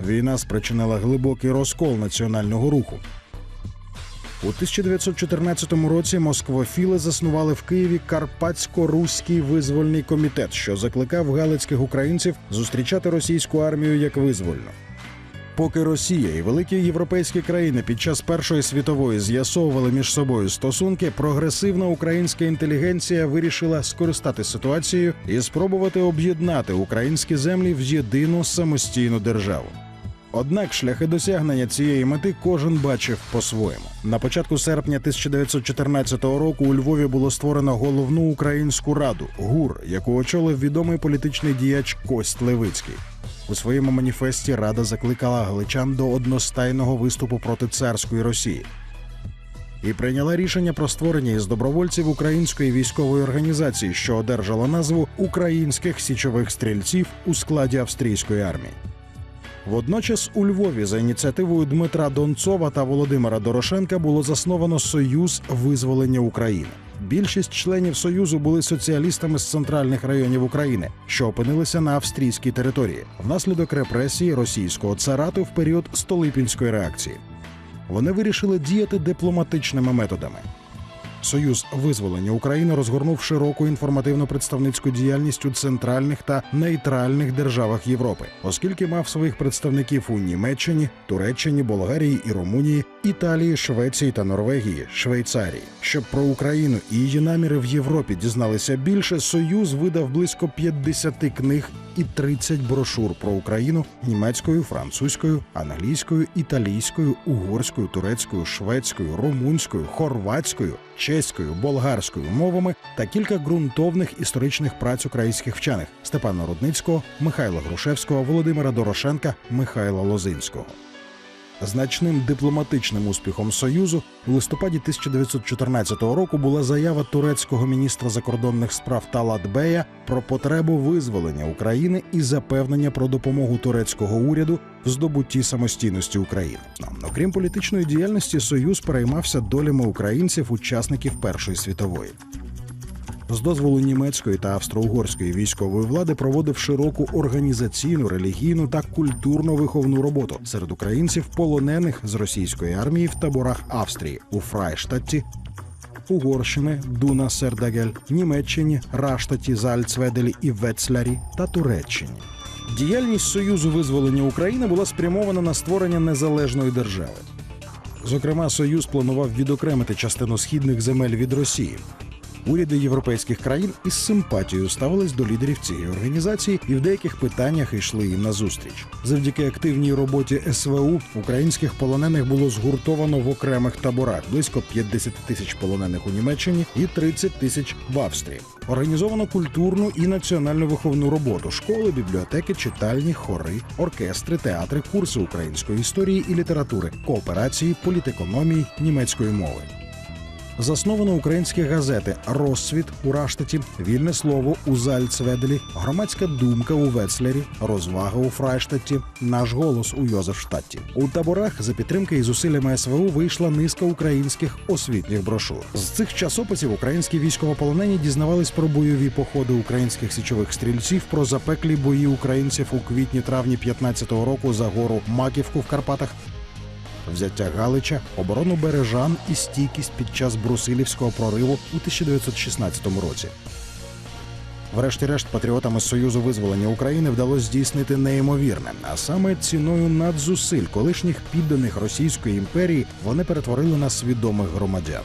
Війна спричинила глибокий розкол національного руху. У 1914 році москвофіли заснували в Києві Карпатсько-Руський визвольний комітет, що закликав галицьких українців зустрічати російську армію як визвольну. Поки Росія і великі європейські країни під час Першої світової з'ясовували між собою стосунки, прогресивна українська інтелігенція вирішила скористати ситуацією і спробувати об'єднати українські землі в єдину самостійну державу. Однак шляхи досягнення цієї мети кожен бачив по-своєму. На початку серпня 1914 року у Львові було створено головну українську раду ГУР, яку очолив відомий політичний діяч Кость Левицький. У своєму маніфесті рада закликала галичан до одностайного виступу проти царської Росії і прийняла рішення про створення із добровольців української військової організації, що одержала назву Українських січових стрільців у складі австрійської армії. Водночас у Львові за ініціативою Дмитра Донцова та Володимира Дорошенка було засновано Союз визволення України. Більшість членів союзу були соціалістами з центральних районів України, що опинилися на австрійській території внаслідок репресії російського царату в період столипінської реакції. Вони вирішили діяти дипломатичними методами. Союз визволення України розгорнув широку інформативно-представницьку діяльність у центральних та нейтральних державах Європи, оскільки мав своїх представників у Німеччині, Туреччині, Болгарії і Румунії, Італії, Швеції та Норвегії, Швейцарії. Щоб про Україну і її наміри в Європі дізналися більше, Союз видав близько 50 книг і 30 брошур про Україну німецькою, французькою, англійською, італійською, угорською, турецькою, шведською, румунською, хорватською, чеською, болгарською мовами та кілька ґрунтовних історичних праць українських вчених Степана Рудницького, Михайла Грушевського, Володимира Дорошенка, Михайла Лозинського. Значним дипломатичним успіхом союзу у листопаді 1914 року була заява турецького міністра закордонних справ Талат Бея про потребу визволення України і запевнення про допомогу турецького уряду в здобутті самостійності України. Окрім політичної діяльності, союз переймався долями українців, учасників Першої світової. З дозволу німецької та австро-угорської військової влади проводив широку організаційну, релігійну та культурно-виховну роботу серед українців, полонених з російської армії в таборах Австрії у Фрайштадті, Угорщини, Дуна Сердагель, Німеччині, Раштаті, Зальцведелі і Вецлярі та Туреччині. Діяльність Союзу визволення України була спрямована на створення незалежної держави. Зокрема, Союз планував відокремити частину східних земель від Росії. Уряди європейських країн із симпатією ставились до лідерів цієї організації і в деяких питаннях йшли їм назустріч. Завдяки активній роботі СВУ українських полонених було згуртовано в окремих таборах близько 50 тисяч полонених у Німеччині і 30 тисяч в Австрії. Організовано культурну і національну виховну роботу: школи, бібліотеки, читальні, хори, оркестри, театри, курси української історії і літератури, кооперації, політекономії, німецької мови. Засновано українські газети Розсвіт у Раштаті, Вільне слово у Зальцведелі, Громадська думка у Вецлері, Розвага у Фрайштаті, Наш голос у Йозефштадті. У таборах за підтримки і зусиллями СВУ вийшла низка українських освітніх брошур. З цих часописів українські військовополонені дізнавались про бойові походи українських січових стрільців, про запеклі бої українців у квітні-травні 15-го року за гору Маківку в Карпатах взяття Галича, оборону Бережан і стійкість під час Брусилівського прориву у 1916 році. Врешті-решт, патріотами Союзу визволення України вдалося здійснити неймовірне, а саме ціною надзусиль колишніх підданих Російської імперії вони перетворили на свідомих громадян.